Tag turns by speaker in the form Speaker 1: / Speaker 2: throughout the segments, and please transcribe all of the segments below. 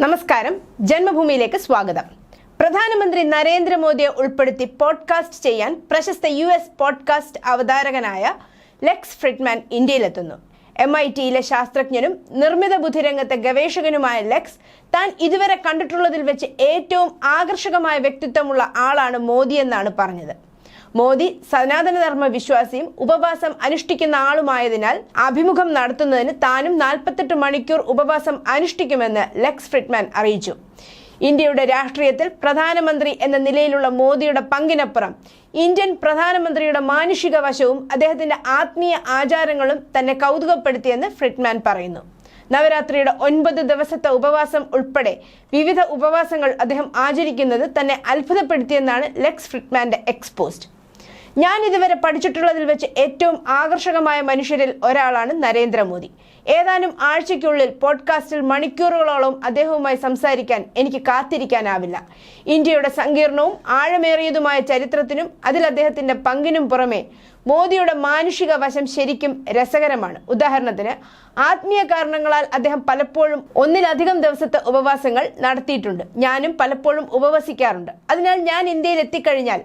Speaker 1: നമസ്കാരം. ജന്മഭൂമിയിലേക്ക് സ്വാഗതം. പ്രധാനമന്ത്രി നരേന്ദ്രമോദിയെ ഉൾപ്പെടുത്തി പോഡ്കാസ്റ്റ് ചെയ്യാൻ പ്രശസ്ത യു എസ് പോഡ്കാസ്റ്റ് അവതാരകനായ ലെക്സ് ഫ്രിഡ്മാൻ ഇന്ത്യയിലെത്തുന്നു. എം ഐ ടിയിലെ ശാസ്ത്രജ്ഞനും നിർമ്മിത ബുദ്ധി രംഗത്തെ ഗവേഷകനുമായ ലെക്സ് താൻ ഇതുവരെ കണ്ടിട്ടുള്ളതിൽ വെച്ച് ഏറ്റവും ആകർഷകമായ വ്യക്തിത്വമുള്ള ആളാണ് മോദി എന്നാണ് പറഞ്ഞത്. മോദി സനാതനധർമ്മ വിശ്വാസിയും ഉപവാസം അനുഷ്ഠിക്കുന്ന ആളുമായതിനാൽ അഭിമുഖം നടത്തുന്നതിന് താനും നാൽപ്പത്തെട്ട് മണിക്കൂർ ഉപവാസം അനുഷ്ഠിക്കുമെന്ന് ലെക്സ് ഫ്രിഡ്മാൻ അറിയിച്ചു. ഇന്ത്യയുടെ രാഷ്ട്രീയത്തിൽ പ്രധാനമന്ത്രി എന്ന നിലയിലുള്ള മോദിയുടെ പങ്കിനപ്പുറം ഇന്ത്യൻ പ്രധാനമന്ത്രിയുടെ മാനുഷിക വശവും അദ്ദേഹത്തിന്റെ ആത്മീയ ആചാരങ്ങളും തന്നെ കൗതുകപ്പെടുത്തിയെന്ന് ഫ്രിഡ്മാൻ പറയുന്നു. നവരാത്രിയുടെ ഒൻപത് ദിവസത്തെ ഉപവാസം ഉൾപ്പെടെ വിവിധ ഉപവാസങ്ങൾ അദ്ദേഹം ആചരിക്കുന്നത് തന്നെ അത്ഭുതപ്പെടുത്തിയെന്നാണ് ലെക്സ് ഫ്രിഡ്മാന്റെ എക്സ്പോസ്റ്റ്. ഞാൻ ഇതുവരെ പഠിച്ചിട്ടുള്ളതിൽ വെച്ച് ഏറ്റവും ആകർഷകമായ മനുഷ്യരിൽ ഒരാളാണ് നരേന്ദ്രമോദി. ഏതാനും ആഴ്ചയ്ക്കുള്ളിൽ പോഡ്കാസ്റ്റിൽ മണിക്കൂറുകളോളം അദ്ദേഹവുമായി സംസാരിക്കാൻ എനിക്ക് കാത്തിരിക്കാനാവില്ല. ഇന്ത്യയുടെ സങ്കീർണവും ആഴമേറിയതുമായ ചരിത്രത്തിനും അതിൽ അദ്ദേഹത്തിന്റെ പങ്കിനും പുറമെ മോദിയുടെ മാനുഷിക വശം ശരിക്കും രസകരമാണ്. ഉദാഹരണത്തിന് ആത്മീയ കാരണങ്ങളാൽ അദ്ദേഹം പലപ്പോഴും ഒന്നിലധികം ദിവസത്തെ ഉപവാസങ്ങൾ നടത്തിയിട്ടുണ്ട്. ഞാനും പലപ്പോഴും ഉപവസിക്കാറുണ്ട്. അതിനാൽ ഞാൻ ഇന്ത്യയിൽ എത്തിക്കഴിഞ്ഞാൽ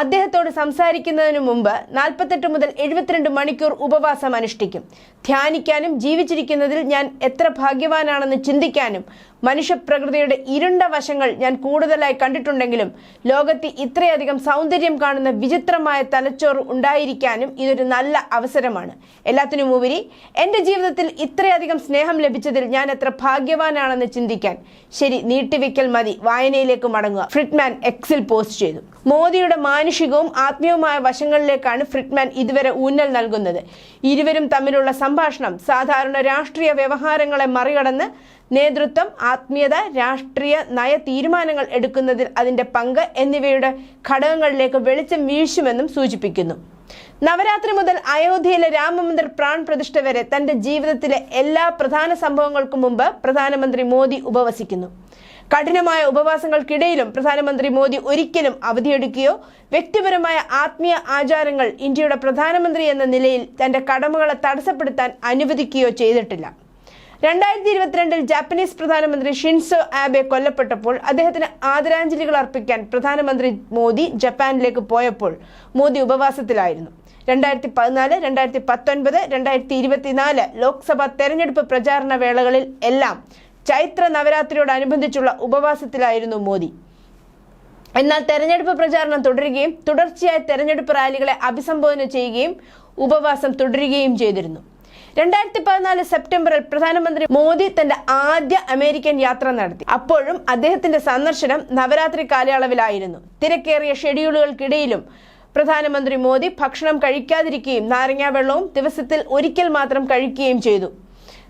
Speaker 1: അദ്ദേഹത്തോട് സംസാരിക്കുന്നതിനു മുമ്പ് നാൽപ്പത്തെട്ട് മുതൽ എഴുപത്തിരണ്ട് മണിക്കൂർ ഉപവാസം അനുഷ്ഠിക്കും. ധ്യാനിക്കാനും ജീവിച്ചിരിക്കുന്നതിൽ ഞാൻ എത്ര ഭാഗ്യവാനാണെന്ന് ചിന്തിക്കാനും മനുഷ്യപ്രകൃതിയുടെ ഇരുണ്ട വശങ്ങൾ ഞാൻ കൂടുതലായി കണ്ടിട്ടുണ്ടെങ്കിലും ലോകത്ത് ഇത്രയധികം സൗന്ദര്യം കാണുന്ന വിചിത്രമായ തലച്ചോറ് ഉണ്ടായിരിക്കാനും ഇതൊരു നല്ല അവസരമാണ്. എല്ലാത്തിനും ഉപരി എന്റെ ജീവിതത്തിൽ ഇത്രയധികം സ്നേഹം ലഭിച്ചതിൽ ഞാൻ എത്ര ഭാഗ്യവാനാണെന്ന് ചിന്തിക്കാൻ. ശരി നീട്ടിവെക്കൽ മതി. വായനയിലേക്ക് മടങ്ങുക. ഫ്രിഡ്മാൻ എക്സിൽ പോസ്റ്റ് ചെയ്തു. മോദിയുടെ മാനുഷികവും ആത്മീയവുമായ വശങ്ങളിലേക്കാണ് ഫ്രിഡ്മാൻ ഇതുവരെ ഊന്നൽ നൽകുന്നത്. ഇരുവരും തമ്മിലുള്ള സംഭാഷണം സാധാരണ രാഷ്ട്രീയ വ്യവഹാരങ്ങളെ മറികടന്ന് നേതൃത്വം ആത്മീയത രാഷ്ട്രീയ നയ തീരുമാനങ്ങൾ എടുക്കുന്നതിൽ അതിന്റെ പങ്ക് എന്നിവയുടെ ഘടകങ്ങളിലേക്ക് വെളിച്ചം വീഴ്ചുമെന്നും സൂചിപ്പിക്കുന്നു. നവരാത്രി മുതൽ അയോധ്യയിലെ രാമമന്ദിർ പ്രാൺ പ്രതിഷ്ഠ വരെ തന്റെ ജീവിതത്തിലെ എല്ലാ പ്രധാന സംഭവങ്ങൾക്കും മുമ്പ് പ്രധാനമന്ത്രി മോദി ഉപവസിക്കുന്നു. കഠിനമായ ഉപവാസങ്ങൾക്കിടയിലും പ്രധാനമന്ത്രി മോദി ഒരിക്കലും അവധിയെടുക്കുകയോ വ്യക്തിപരമായ ആത്മീയ ആചാരങ്ങൾ ഇന്ത്യയുടെ പ്രധാനമന്ത്രി എന്ന നിലയിൽ തന്റെ കടമകളെ തടസ്സപ്പെടുത്താൻ അനുവദിക്കുകയോ ചെയ്തിട്ടില്ല. രണ്ടായിരത്തി ഇരുപത്തിരണ്ടിൽ ജാപ്പനീസ് പ്രധാനമന്ത്രി ഷിൻസോ ആബെ കൊല്ലപ്പെട്ടപ്പോൾ അദ്ദേഹത്തിന് ആദരാഞ്ജലികൾ അർപ്പിക്കാൻ പ്രധാനമന്ത്രി മോദി ജപ്പാനിലേക്ക് പോയപ്പോൾ മോദി ഉപവാസത്തിലായിരുന്നു. രണ്ടായിരത്തി പതിനാല് രണ്ടായിരത്തി പത്തൊൻപത് രണ്ടായിരത്തി ഇരുപത്തിനാല് ലോക്സഭാ തെരഞ്ഞെടുപ്പ് പ്രചാരണ വേളകളിൽ എല്ലാം ചൈത്ര നവരാത്രിയോടനുബന്ധിച്ചുള്ള ഉപവാസത്തിലായിരുന്നു മോദി. എന്നാൽ തെരഞ്ഞെടുപ്പ് പ്രചാരണം തുടരുകയും തുടർച്ചയായ തെരഞ്ഞെടുപ്പ് റാലികളെ അഭിസംബോധന ചെയ്യുകയും ഉപവാസം തുടരുകയും ചെയ്തിരുന്നു. രണ്ടായിരത്തി പതിനാല് സെപ്റ്റംബറിൽ പ്രധാനമന്ത്രി മോദി തന്റെ ആദ്യ അമേരിക്കൻ യാത്ര നടത്തി. അപ്പോഴും അദ്ദേഹത്തിന്റെ സന്ദർശനം നവരാത്രി കാലയളവിലായിരുന്നു. തിരക്കേറിയ ഷെഡ്യൂളുകൾക്കിടയിലും പ്രധാനമന്ത്രി മോദി ഭക്ഷണം കഴിക്കാതിരിക്കുകയും നാരങ്ങാ വെള്ളവും ദിവസത്തിൽ ഒരിക്കൽ മാത്രം കഴിക്കുകയും ചെയ്തു.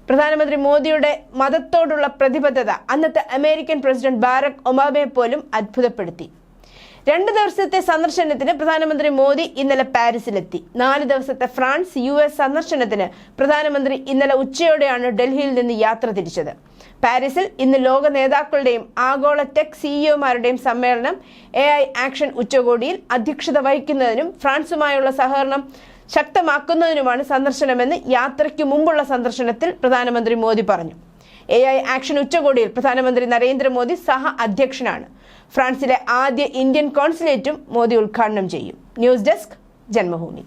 Speaker 1: പ്രധാനമന്ത്രി മോദിയുടെ മതത്തോടുള്ള പ്രതിബദ്ധത അന്നത്തെ അമേരിക്കൻ പ്രസിഡന്റ് ബാരക് ഒബാമയെ പോലും അത്ഭുതപ്പെടുത്തി. രണ്ട് ദിവസത്തെ സന്ദർശനത്തിന് പ്രധാനമന്ത്രി മോദി ഇന്നലെ പാരീസിലെത്തി. നാല് ദിവസത്തെ ഫ്രാൻസ് യു എസ് സന്ദർശനത്തിന് പ്രധാനമന്ത്രി ഇന്നലെ ഉച്ചയോടെയാണ് ഡൽഹിയിൽ നിന്ന് യാത്ര തിരിച്ചത്. പാരീസിൽ ഇന്ന് ലോക നേതാക്കളുടെയും ആഗോള ടെക് സിഇഒമാരുടെയും സമ്മേളനം എ ഐ ആക്ഷൻ ഉച്ചകോടിയിൽ അധ്യക്ഷത വഹിക്കുന്നതിനും ഫ്രാൻസുമായുള്ള സഹകരണം ശക്തമാക്കുന്നതിനുമാണ് സന്ദർശനമെന്ന് യാത്രയ്ക്ക് മുമ്പുള്ള സന്ദർശനത്തിൽ പ്രധാനമന്ത്രി മോദി പറഞ്ഞു. എ ഐ ആക്ഷൻ ഉച്ചകോടിയിൽ പ്രധാനമന്ത്രി നരേന്ദ്രമോദി സഹ അധ്യക്ഷനാണ്. ഫ്രാൻസിലെ ആദ്യ ഇന്ത്യൻ കോൺസുലേറ്റും മോദി ഉദ്ഘാടനം ചെയ്യും. News desk Janmabhumi